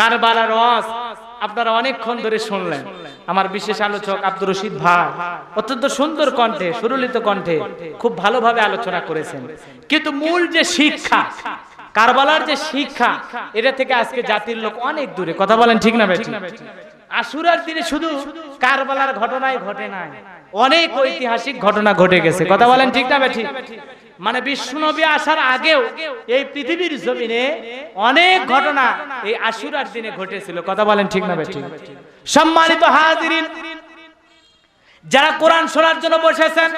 কারবালার ওয়াজ আপনারা অনেকক্ষণ ধরে শুনলেন। আমার বিশেষ আলোচক আব্দুর রশিদ ভাই অত্যন্ত সুন্দর কণ্ঠে সুরলিত কণ্ঠে খুব ভালোভাবে আলোচনা করেছেন। কিন্তু মূল যে শিক্ষা কারবালার যে শিক্ষা এটা থেকে আজকে জাতির লোক অনেক দূরে। কথা বলেন ঠিক না বেঠিক আশুরার দিনে শুধু কারবালার ঘটনাই ঘটে নাই অনেক ঐতিহাসিক ঘটনা ঘটে গেছে। কথা বলেন ঠিক না বেঠিক? মানে বিষ্ণুনবী আসার আগেও এই পৃথিবীর জমিনে অনেক ঘটনা এই আশুরার দিনে ঘটেছিল। কথা বলেন ঠিক না বেঠিক? সম্মানিত হাজিরিন, যারা কোরআন শোনার জন্য বসেছেন,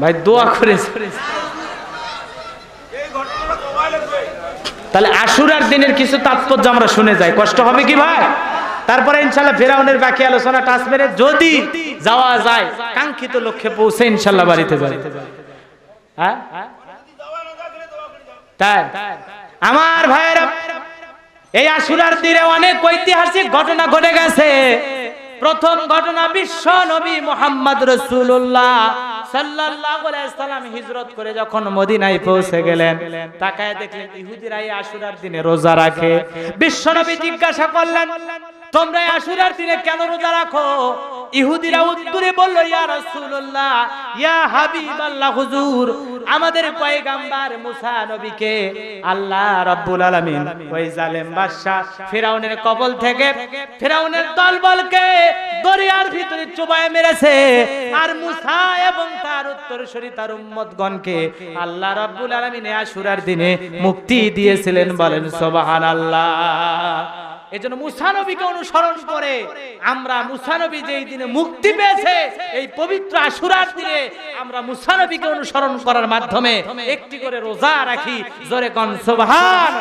ভাই দোয়া করে তাহলে আশুরার দিনের কিছু তাৎপর্য আমরা শুনে যাই। কষ্ট হবে কি ভাই? তারপরে ইনশাল্লাহ ফেরাউনের বাকি আলোচনা টাচ মেরে যদি যাওয়া যায়, কাঙ্ক্ষিত লক্ষ্যে পৌঁছে ইনশাল্লাহ বাড়িতে যাই হ্যাঁ? তাই? আমার ভাইয়েরা, এই আশুরার তীরে অনেক ঐতিহাসিক ঘটনা ঘটে গেছে। প্রথম ঘটনা বিশ্ব নবী মোহাম্মদ রসুল্লাহ সাল্লাম হিজরত করে যখন মদিনায় পৌঁছে গেলেন, তাকায় দেখলেন ইহুদিরা এই আশুরার দিনে রোজা রাখে। বিশ্ব নবী জিজ্ঞাসা করলেন তোমরা আশুরার দিনে কেন রোজা রাখো? ইহুদিরা উত্তরে বলল, ইয়া রাসূলুল্লাহ, ইয়া হাবিবাল্লাহ হুজুর, আমাদের পয়গাম্বার মুসা নবীকে আল্লাহ রাব্বুল আলামিন ওই জালেম বাদশা ফিরাউনের কবল থেকে ফিরাউনের দলবলকে দরিয়ার ভিতরে চুবায় মেরেছে। আর মুসা এবং তার উত্তরসূরি, তার উম্মতগণকে আল্লাহ রাব্বুল আলামিন আশুরার দিনে মুক্তি দিয়েছিলেন বলেন, সুবহানাল্লাহ। এজন্য মুসানবীকে অনুসরণ করে আমরা মুসানবী যেই দিনে মুক্তি পেয়েছে, এই পবিত্র আশুরার দিনে আমরা মুসানবীকে অনুসরণ করার মাধ্যমে একটি করে রোজা রাখি। জোরে কন, সুবহান।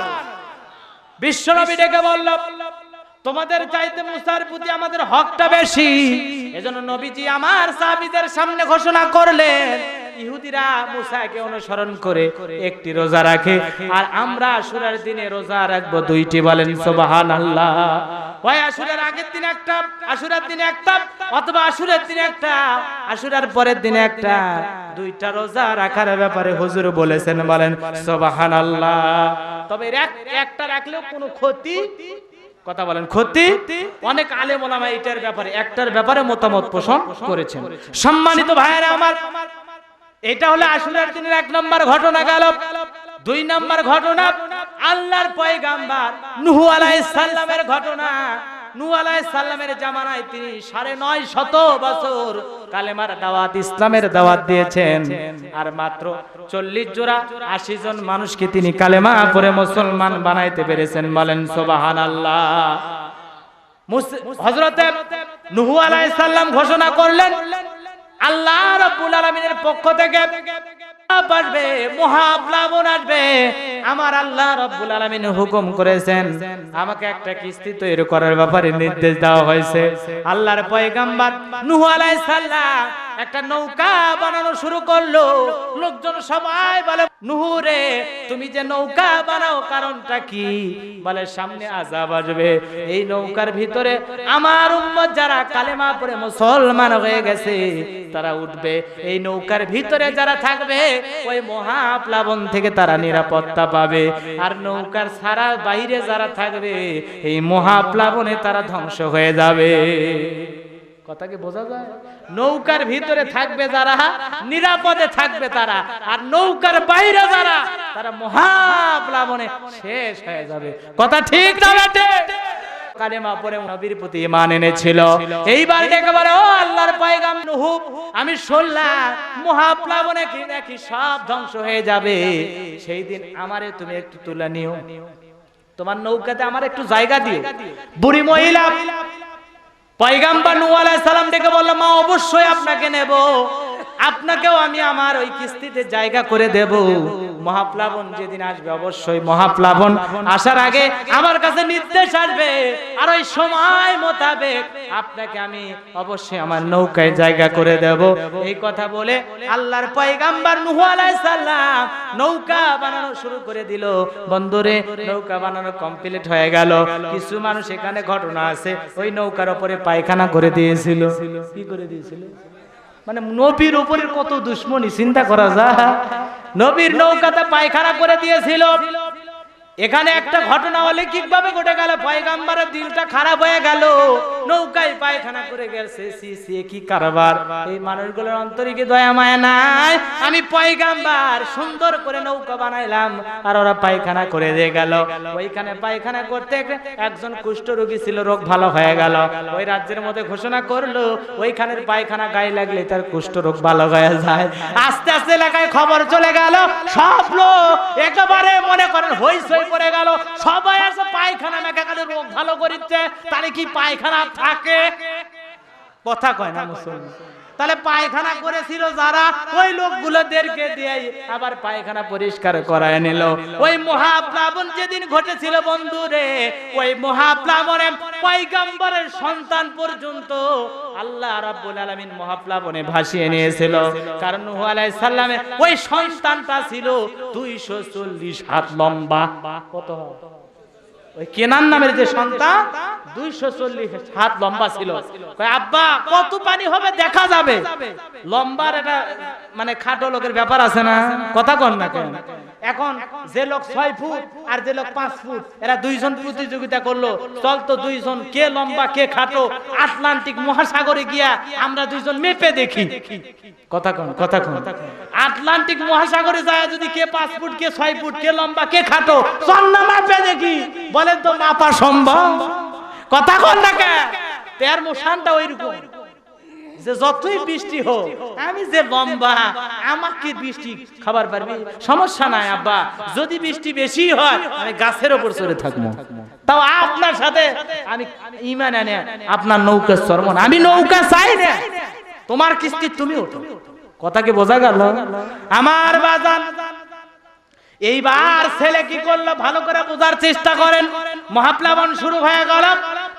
বিশ্বনবী ডেকে বলল, তোমাদের চাইতে মুসার প্রতি আমাদের হকটা বেশি। এজন্য নবীজি আমার সাহাবীদের সামনে ঘোষণা করলেন ইহুদিরা মুসাকে অনুসরণ করে একটি রোজা রাখে আর আমরা দিনে রোজা রাখব দুইটি। বলেন রাখার ব্যাপারে হুজুর বলেছেন, বলেন, সুবহানাল্লাহ। তবে একটা ক্ষতি? কথা বলেন, ক্ষতি? অনেক আলেম ওলামা এটার ব্যাপারে, একটার ব্যাপারে মতামত পোষণ করেছেন। সম্মানিত ভাইয়েরা আমার এটা হলো আশুরার দিনের এক নম্বর ঘটনা গেল। দুই নম্বর ঘটনা, আল্লাহর পয়গাম্বার নুহু আলাইহিস সালামের ঘটনা। তিনি আর মাত্র চল্লিশ জোড়া জন মানুষকে তিনি কালেমা পরে মুসলমান বানাইতে পেরেছেন। বলেন সোবাহান আল্লাহ নুহু আলাইহিস ঘোষণা করলেন আল্লাহ রাব্বুল আলামিনের পক্ষ থেকে আসবে মহাপ্লাবন আসবে। আমার আল্লাহ রাব্বুল আলামিন হুকুম করেছেন, আমাকে একটা কিস্তি তৈরি করার ব্যাপারে নির্দেশ দেওয়া হয়েছে। আল্লাহর পয়গাম্বার নূহ আলাইহিস সালাম একটা নৌকা বানানো শুরু করল। লোকজন সবাই বলে, নুহুরে, তুমি যে নৌকা বানাও কারণটা কি? বলে, সামনে আযাব আসবে। এই নৌকার ভিতরে আমার উম্মত যারা কালেমা পড়ে মুসলমান হয়ে গেছে, তারা উঠবে। এই নৌকার ভিতরে যারা থাকবে, ওই মহাপ্লাবন থেকে তারা নিরাপত্তা পাবে। আর নৌকার সারা বাইরে যারা থাকবে, এই মহাপ্লাবনে তারা ধ্বংস হয়ে যাবে। কথা কি বোঝা যায়? নৌকার ভিতরে থাকবে যারা, নিরাপদে থাকবে তারা। আর নৌকার বাইরে যারা, তারা মহাপ্লাবনে শেষ হয়ে যাবে। কথা ঠিক না আমি মহাপ্লাবনে সব ধ্বংস হয়ে যাবে। সেই দিন আমারে তুমি একটু তুলে নিও। তোমার নৌকাতে আমার একটু জায়গা দিও। বুড়ি মহিলা পয়গাম্বার নু সালাম ডেকে বলল, মা, অবশ্যই আপনাকে নেব। আপনাকেও আমি আমার ওই কিস্তিতে জায়গা করে দেব। মহাপ্লাবন যেদিন আসবে, অবশ্যই মহাপ্লাবন আসার আগে আমার কাছে নির্দেশ আসবে আর ওই সময় মোতাবেক আপনাকে আমি অবশ্যই আমার নৌকায় জায়গা করে দেব। এই কথা বলে আল্লাহর পয়গাম্বার নূহ আলাইহিস সালাম নৌকা বানানো শুরু করে দিল। বন্দরে নৌকা বানানো কমপ্লিট হয়ে গেল। কিছু মানুষ এখানে ঘটনা আছে, ওই নৌকার উপরে পায়খানা করে দিয়েছিল। কি করে দিয়েছিল? মানে নবীর উপরে কত দুশ্মনী, চিন্তা করা যায়। নবীর নৌকাতে পায়খানা করে দিয়েছিল। এখানে একটা ঘটনা হলে ভাবে ঘটে গেল। পয়গাম্বারের দিলটা খারাপ হয়ে গেল। নৌকায় পায়খানা করে গেছে, সি সি, কি কারবার? এই মানুষগুলোর অন্তরিকে দয়া, মায়া নাই? আমি পয়গাম্বার, সুন্দর করে নৌকা বানাইলাম, আর ওরা পায়খানা করে দিয়ে গেল। ওইখানে পায়খানা করতে একজন কুষ্ঠ রোগী ছিল, রোগ ভালো হয়ে গেল। ওই রাজ্যের মধ্যে ঘোষণা করল, ওইখানের পায়খানা গায়ে লাগলে তার কুষ্ঠ রোগ ভালো হয়ে যায়। আস্তে আস্তে এলাকায় খবর চলে গেল, সব লোক একেবারে মনে করেন হইসই পড়ে গেল। সবাই আছে পায়খানা মেখে গেলে রোগ ভালো করিচ্ছে তাহলে কি পায়খানা থাকে। কথা কয় না মুসলমান? তাহলে পায়খানা করেছিল যারা, ওই লোকগুলোদেরকে দিয়ে আবার পায়খানা পরিষ্কার করায় নিল। ওই মহাপ্লাবন যেদিন ঘটেছিল বন্ধুরে, ওই মহাপ্লাবনে পয়গম্বরের সন্তান পর্যন্ত আল্লাহ রাব্বুল আলামিন মহাপ্লাবনে ভাসিয়ে নিয়েছিল। কারণ নূহ আলাইহিস সালামের ওই সন্তানটা ছিল 240 হাত লম্বা। কত? ওই কেনান নামের যে সন্তান, দুইশো চল্লিশ হাত লম্বা ছিল। আব্বা, কত পানি হবে দেখা যাবে। লম্বার এটা মানে খাটো লোকের ব্যাপার আছে না? কথা কন না কেন? এখন যে লোক ছয় ফুট আর যে লোক পাঁচ ফুট, এরা দুইজন প্রতিযোগিতা করল। চল তো দুইজন, কে লম্বা, কে খাটো, আটলান্টিক মহাসাগরে গিয়া আমরা দুইজন মেপে দেখি। কথা কন কথা কন। আটলান্টিক মহাসাগরে যায় যদি কে পাঁচ ফুট, কে ছয় ফুট, কে লম্বা, কে খাটো, চল না মাপে দেখি। বলেন তো মাপা সম্ভব? কথা কন না কে? তের মোশানটা ওইরকম। যে যতই বৃষ্টি হোক, আমি যে লম্বা আমাকে বৃষ্টি খাবার পারবি? সমস্যা নাই, আব্বা। যদি বৃষ্টি বেশি হয়, আমি গাছের ওপর চড়ে থাকব। তাও আপনার সাথে আমি ইমান আনে, আপনার নৌকা চরমন আমি নৌকা চাই না তোমার কিস্তি তুমি ওঠো। কথা কি বোঝা গেল? আমার বাজান, এইবার ছেলে কি করল? ভালো করে বোঝার চেষ্টা করেন। মহাপ্লাবন শুরু হয়ে গেল।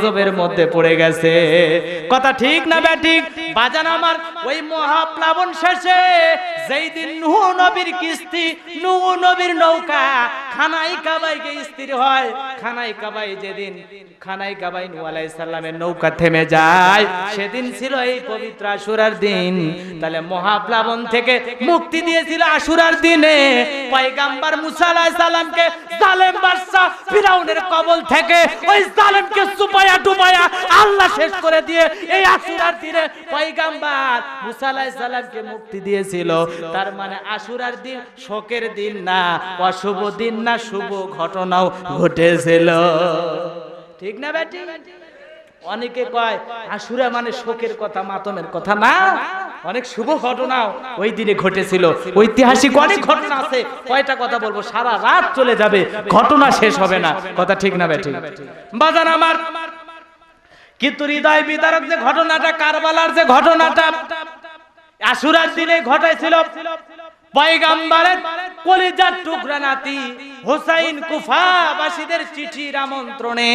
গজবের মধ্যে পড়ে গেছে। কথা ঠিক না বে ঠিক? বাজান আমার, ওই মহাপ্লাবন শেষে যেই দিন নূহ নবীর কিস্তি, নূহ নবীর নৌকা খানাই কাবাইকে স্থির হয়। খানাই কাবাই যেদিন, খানাই কাবাই নূহ আলাইহিস সালামের নৌকা থেমে যায়, সেদিন ছিল এই পবিত্র আশুরার দিন। তাহলে মহাপ্লাবন থেকে মুক্তি দিয়েছিল আশুরার দিনে। পয়গাম্বার মুসা আলাইহিস সালামকে জালেম বাদশা ফিরাউনের কবল থেকে ওই জালেমকে সুপায়া ডুবায়া আল্লাহ শেষ করে দিয়ে এই আশুরার দিনে পয়গাম্বার মুসা আলাইহিস সালামকে মুক্তি দিয়েছিল। তার মানে আশুরার দিন শোকের দিন না, অশুভ দিন না। শুভ ঘটনাও ঘটেছিল। ঠিক না বেটি? অনেকে কয় আশুরা মানে শোকের কথা, মাতমের কথা। না, অনেক শুভ ঘটনাও ওই দিনে ঘটেছিল। ঐতিহাসিক অনেক ঘটনা আছে। কয়টা কথা বলব? সারা রাত চলে যাবে। ঘটনা শেষ হবে না। কথা ঠিক না বেটি? বাজান আমার, কিন্তু হৃদয় বিদারক যে ঘটনাটা, কারবালার যে ঘটনাটা আশুরার দিনে ঘটেছিল পয়গাম্বারের কলিজার টুকরা নাতি হোসাইন কুফাবাসীদের চিঠির আমন্ত্রণে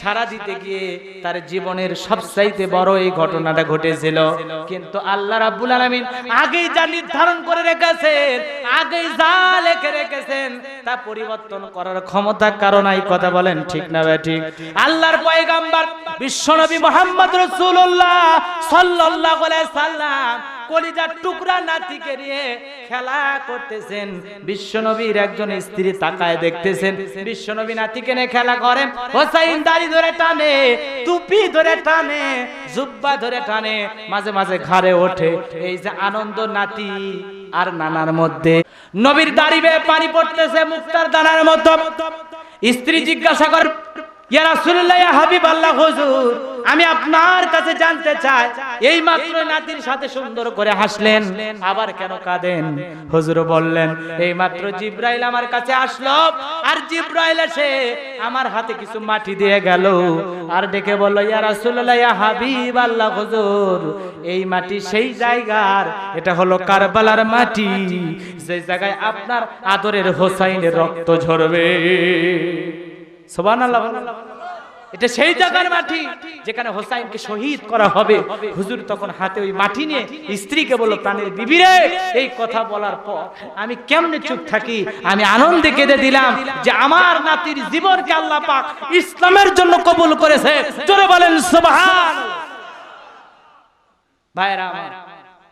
সারা দিতে গিয়ে তার জীবনের সবচাইতে বড় এই ঘটনাটা ঘটেছিল। কিন্তু আল্লাহ রাব্বুল আলামিন আগেই যা নির্ধারণ করে রেখেছেন, আগেই যা লিখে রেখেছেন, তা পরিবর্তন করার ক্ষমতা কারণ এই কথা বলেন ঠিক না ভাই, ঠিক? আল্লাহর পয়গাম্বার বিশ্বনবী মোহাম্মদ রাসূলুল্লাহ সাল্লাল্লাহু আলাইহি সাল্লাম কলিজার টুকরা নাতিকে নিয়ে খেলা করতেছেন। বিশ্বনবীর একজন স্ত্রী তাকায় দেখতেছেন। বিশ্বনবী নাতিকে নিয়ে খেলা করেন হোসাইন দাড়ি ধরে টানে, টুপি ধরে টানে, জুব্বা ধরে টানে, মাঝে মাঝে ঘাড়ে ওঠে। এই যে আনন্দ নাতি আর নানার মধ্যে। নবীর দাড়ি বেয়ে পানি পড়তেছে মুক্তার দানার মতো। স্ত্রী জিজ্ঞাসা কর, ইয়া রাসূলুল্লাহ হাবিব আল্লাহ হুজুর আমি আপনার কাছে জানতে চাই, এই মাত্র নাতির সাথে সুন্দর করে হাসলেন, আবার কেন কাঁদেন? হুজুর বললেন, এই মাত্র জিব্রাইল আমার কাছে আসলো, আর জিব্রাইল এসে আমার হাতে কিছু মাটি দিয়ে গেল, আর ডেকে বলল, ইয়া রাসূলুল্লাহ, ইয়া হাবিব আল্লাহ হুজুর, এই মাটি সেই জায়গার, এটা হলো কারবালার মাটি, যে জায়গায় আপনার আদরের হোসাইনের রক্ত ঝরবে। সুবহানাল্লাহ এটা সেই জায়গার মাটি যেখানে হোসাইনকে শহীদ করা হবে। হুজুর তখন হাতে ওই মাটি নিয়ে স্ত্রীকে বলল, প্রাণের বিবিরে, এই কথা বলার পর আমি কেমনে চুপ থাকি? আমি আনন্দে কেঁদে দিলাম যে আমার নাতির জীবনকে আল্লাহ পাক ইসলামের জন্য কবুল করেছে। জোরে বলেন, সুবহান ভাইরা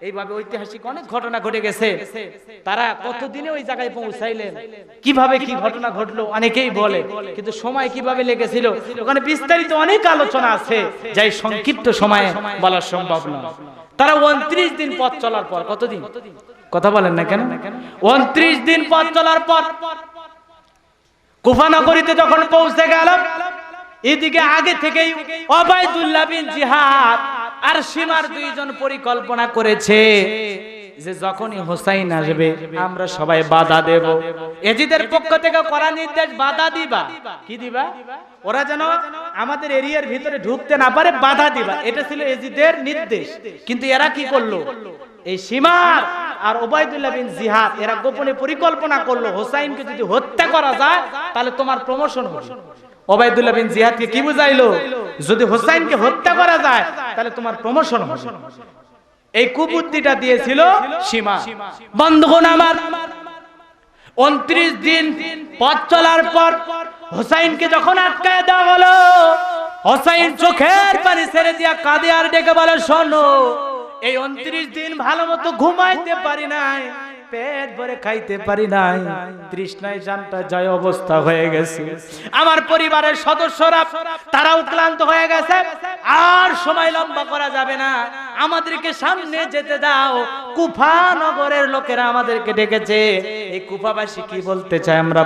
এইভাবে ঐতিহাসিক অনেক ঘটনা ঘটে গেছে। তারা কতদিনে ওই জায়গায় পৌঁছাইলেন? কীভাবে কি ঘটনা ঘটলো? অনেকেই বলে কিন্তু সময় কীভাবে লেগেছিল? ওখানে বিস্তারিত অনেক আলোচনা আছে যাই সংক্ষিপ্ত সময়ে বলা সম্ভব না তারা উনত্রিশ দিন পথ চলার পর কতদিন? কথা বলেন না কেন? উনত্রিশ দিন পথ চলার পর কুফানগরীতে যখন পৌঁছে গেল এদিকে আগে থেকেই অবায়দুল্লাহ বিন জিহাদ আর সীমার দুইজন পরিকল্পনা করেছে যে যখনই হোসাইন আসবে, আমরা সবাই বাধা দেব। এজিদের পক্ষ থেকে করা নির্দেশ, বাধা দিবা। কি দিবা? ওরা যেন আমাদের এরিয়ার ভিতরে ঢুকতে না পারে, বাধা দিবা। এটা ছিল এজিদের নির্দেশ। কিন্তু এরা কি করল? এই সীমার আর ওবায়দুল্লাহ বিন জিহাদ, এরা গোপনে পরিকল্পনা করল, হোসাইনকে যদি হত্যা করা যায়, তাহলে তোমার প্রমোশন হবে। ওবায়দুল্লাহ বিন জিহাদকে কি বুঝাইলো? যদি হোসাইনকে হত্যা করা যায়, তাহলে তোমার প্রমোশন হবে। এই কুবুদ্ধিটা দিয়েছিল সীমা। বন্ধুগণ আমার, উনত্রিশ দিন পথ চলার পর হোসাইনকে যখন আটকায় দেওয়া হলো, হোসাইন চোখের পানি ছেড়ে দিয়া কাঁদে আর ডেকে বলে, শোনো, এই উনত্রিশ দিন ভালো মতো ঘুমাইতে পারি নাই। পেট ভরে খাইতে পারি নাই। তৃষ্ণায় জানটা জয় অবস্থা হয়ে গেছে। আমার পরিবারের সদস্যরা, তারাও ক্লান্ত হয়ে গেছে। আর সময় লম্বা করা যাবে না। আমাদেরকে সামনে যেতে দাও। কুফা নগরের লোকেরা আমাদেরকে ডেকেছে। এই কুফাবাসী কি বলতে চায় আমরা